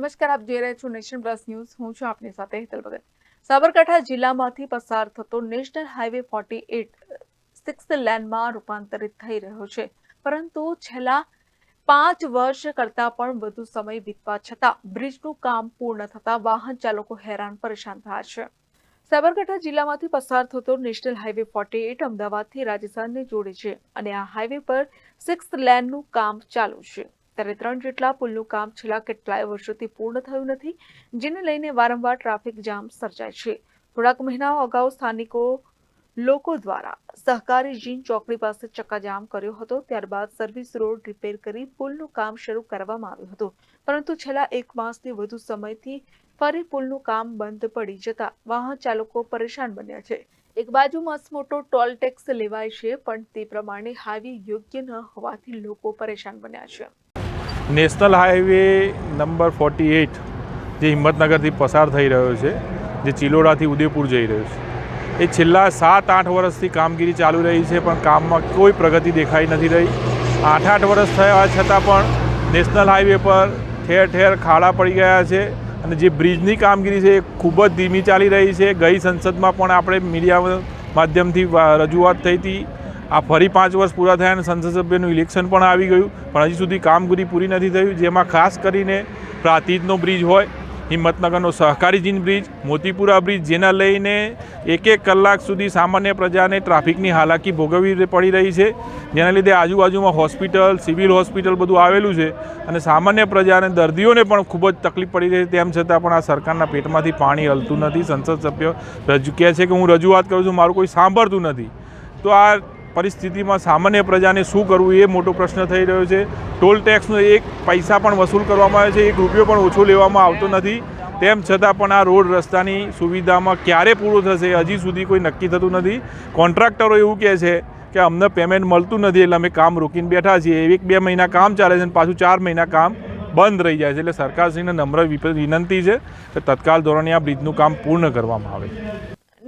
નમસ્કાર, આપ જોઈ રહ્યા છો નેશન પ્લસ ન્યૂઝ. હું છું આપની સાથે હેતલ ભગત. સાબરકાંઠા જિલ્લામાંથી પસાર થતો national highway forty eight, six લેનમાં રૂપાંતરિત થઈ રહ્યો છે. પરંતુ છેલ્લા પાંચ વર્ષ કરતાં પણ વધુ સમય વીતવા છતાં બ્રિજનું કામ પૂર્ણ થતાં વાહન ચાલકો હેરાન પરેશાન થયા છે. સાબરકાંઠા જિલ્લામાંથી પસાર થતો નેશનલ હાઈવે ફોર્ટી એટ અમદાવાદથી રાજસ્થાનને જોડે છે અને આ હાઈવે પર સિક્સ લેનનું કામ ચાલુ છે. ત્યારે ત્રણ જેટલા પુલનું કામ છેલ્લા કેટલાય વર્ષોથી પૂર્ણ થયું નથી, જેને લઈને વારંવાર ટ્રાફિક જામ સર્જાય છે. થોડાક મહિનાઓ અગાઉ સ્થાનિકો લોકો દ્વારા સહકારી જીન ચોકડી પાસે ચક્કાજામ કર્યો હતો, ત્યારબાદ સર્વિસ રોડ રિપેર કરી પુલનું કામ શરૂ કરવામાં આવ્યું હતું. પરંતુ છેલ્લા એક માસથી વધુ સમયથી ફરી પુલનું કામ બંધ પડી જતા વાહન ચાલકો પરેશાન બન્યા છે. એક બાજુ મસમોટો ટોલ ટેક્સ લેવાય છે, પણ તે પ્રમાણે હાઈવે યોગ્ય ન હોવાથી લોકો પરેશાન બન્યા છે. National highway number forty eight, જે હિંમતનગરથી પસાર થઈ રહ્યો છે, જે ચિલોડાથી ઉદયપુર જઈ રહ્યો છે. એ છેલ્લા સાત આઠ વર્ષથી કામગીરી ચાલુ રહી છે, પણ કામમાં કોઈ પ્રગતિ દેખાઈ નથી રહી. આઠ આઠ વર્ષ થયા છતાં પણ નેશનલ હાઈવે પર ઠેર ઠેર ખાડા પડી ગયા છે અને જે બ્રિજની કામગીરી છે એ ખૂબ જ ધીમી ચાલી રહી છે. ગઈ સંસદમાં પણ આપણે મીડિયા માધ્યમથી રજૂઆત થઈ હતી. આ ફરી પાંચ વર્ષ પૂરા થયા અને સંસદ સભ્યનું ઇલેક્શન પણ આવી ગયું. પણ હજી સુધી કામગીરી પૂરી નથી થયું જેમાં ખાસ કરીને પ્રાતિજનો બ્રિજ હોય, હિંમતનગરનો સહકારી જીન બ્રિજ, મોતીપુરા બ્રિજ, જેના લઈને એક એક કલાક સુધી સામાન્ય પ્રજાને ટ્રાફિકની હાલાકી ભોગવવી પડી રહી છે. જેના લીધે આજુબાજુમાં હોસ્પિટલ, સિવિલ હોસ્પિટલ બધું આવેલું છે અને સામાન્ય પ્રજાને દર્દીઓને પણ ખૂબ જ તકલીફ પડી રહી છે. તેમ છતાં પણ આ સરકારના પેટમાંથી પાણી હલતું નથી. સંસદ સભ્ય રજૂ કહે છે કે હું રજૂઆત કરું છું, મારું કોઈ સાંભળતું નથી. તો આ પરિસ્થિતિમાં સામાન્ય પ્રજાને શું કરવું એ મોટો પ્રશ્ન થઈ રહ્યો છે. ટોલ ટેક્સનો એક પૈસા પણ વસૂલ કરવામાં આવે છે, એક રૂપિયો પણ ઓછો લેવામાં આવતો નથી. તેમ છતાં પણ આ રોડ રસ્તાની સુવિધામાં ક્યારે પૂરું થશે હજી સુધી કોઈ નક્કી થતું નથી. કોન્ટ્રાક્ટરો એવું કહે છે કે અમને પેમેન્ટ મળતું નથી એટલે અમે કામ રોકીને બેઠા છીએ. એક બે મહિના કામ ચાલે છે અને પાછું ચાર મહિના કામ બંધ રહી જાય છે. એટલે સરકારશ્રીને નમ્ર વિનંતી છે કે તત્કાલ ધોરણે આ બ્રિજનું કામ પૂર્ણ કરવામાં આવે.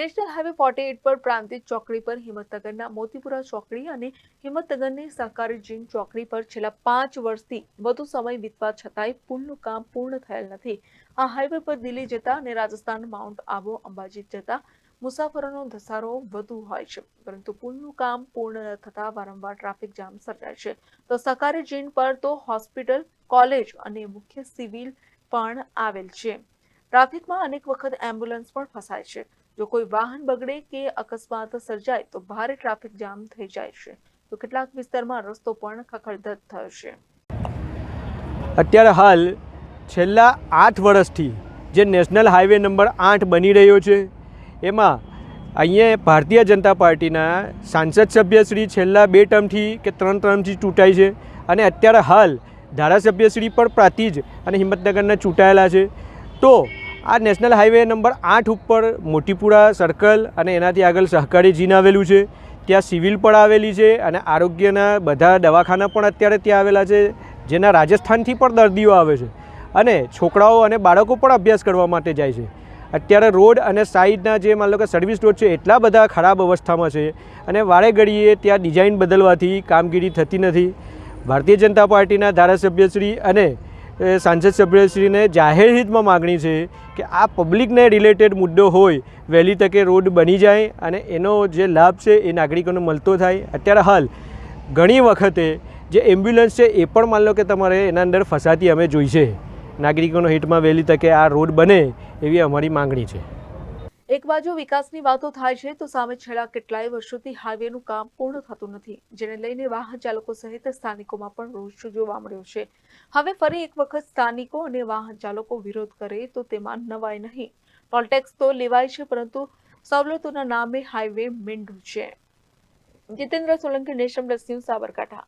નેશનલ હાઈવે ફોર્ટી એટ પર પ્રાંતિજ ચોકડી પર હિંમતનગરના મોતીપુરા ચોકડી અને હિંમતનગરની સહકારી જીન ચોકડી પર છેલ્લા પાંચ વર્ષથી વધુ સમય વીતવા છતાંય પુલનું કામ પૂર્ણ થયેલ નથી. આ હાઈવે પર દિલ્હી જતા અને રાજસ્થાન માઉન્ટ આબુ, અંબાજી જતા મુસાફરોનો ધસારો વધુ હોય છે. પરંતુ પુલનું કામ પૂર્ણ ન થતા વારંવાર ટ્રાફિક જામ સર્જાય છે. તો સહકારી જીન પર તો હોસ્પિટલ, કોલેજ અને મુખ્ય સિવિલ પણ આવેલ છે. ટ્રાફિકમાં અનેક વખત એમ્બ્યુલન્સ પણ ફસાય છે. જો કોઈ વાહન બગડે કે અકસ્માત સર્જાય, તો ભારે ટ્રાફિક જામ થઈ જાય છે. તો કેટલાક વિસ્તારમાં રસ્તો પણ ખખડધજ થયો છે. અત્યારે હાલ છેલ્લા આઠ વર્ષથી જે નેશનલ હાઈવે નંબર આઠ બની રહ્યો છે, એમાં અહીંયા ભારતીય જનતા પાર્ટીના સાંસદ સભ્યશ્રી છેલ્લા બે ટર્મથી કે ત્રણ ટર્મથી ચૂંટાય છે અને અત્યારે હાલ ધારાસભ્યશ્રી પણ પ્રાતિજ અને હિંમતનગરના ચૂંટાયેલા છે. તો આ નેશનલ હાઈવે નંબર આઠ ઉપર મોટીપુરા સર્કલ અને એનાથી આગળ સહકારી જીન આવેલું છે. ત્યાં સિવિલ પણ આવેલી છે અને આરોગ્યના બધા દવાખાના પણ અત્યારે ત્યાં આવેલા છે, જેના રાજસ્થાનથી પણ દર્દીઓ આવે છે અને છોકરાઓ અને બાળકો પણ અભ્યાસ કરવા માટે જાય છે. અત્યારે રોડ અને સાઈડના જે માન લો કે સર્વિસ રોડ છે, એટલા બધા ખરાબ અવસ્થામાં છે અને વારે ઘડીએ ત્યાં ડિઝાઇન બદલવાથી કામગીરી થતી નથી. ભારતીય જનતા પાર્ટીના ધારાસભ્યશ્રી અને સાંસદ સભ્યશ્રીને જાહેર હિતમાં માગણી છે કે આ પબ્લિકને રિલેટેડ મુદ્દો હોય, વહેલી તકે રોડ બની જાય અને એનો જે લાભ છે એ નાગરિકોને મળતો થાય. અત્યારે હાલ, ઘણી વખતે જે એમ્બ્યુલન્સ છે એ પણ માન લો કે તમારે એના અંદર ફસાતી અમે જોઈ છે. નાગરિકોનો હિતમાં વહેલી તકે આ રોડ બને એવી અમારી માંગણી છે. એક બાજુ વિકાસની વાતો થાય છે, તો સામે છેલ્લા કેટલાય વર્ષોથી હાઈવેનું કામ પૂર્ણ થતું નથી, જેને લઈને વાહન ચાલકો સહિત સ્થાનિકોમાં પણ રોષ જોવા મળ્યો છે. હવે ફરી એક વખત સ્થાનિકો અને વાહન ચાલકો વિરોધ કરે, તો તેમાં નવાય નહીં. ટોલટેક્સ તો લેવાય છે, પરંતુ સવલતોના નામે હાઈવે મીંડું છે. Jitendra Solanki nation plus news, Sabarkantha.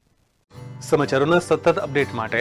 સમાચારોના સતત અપડેટ માટે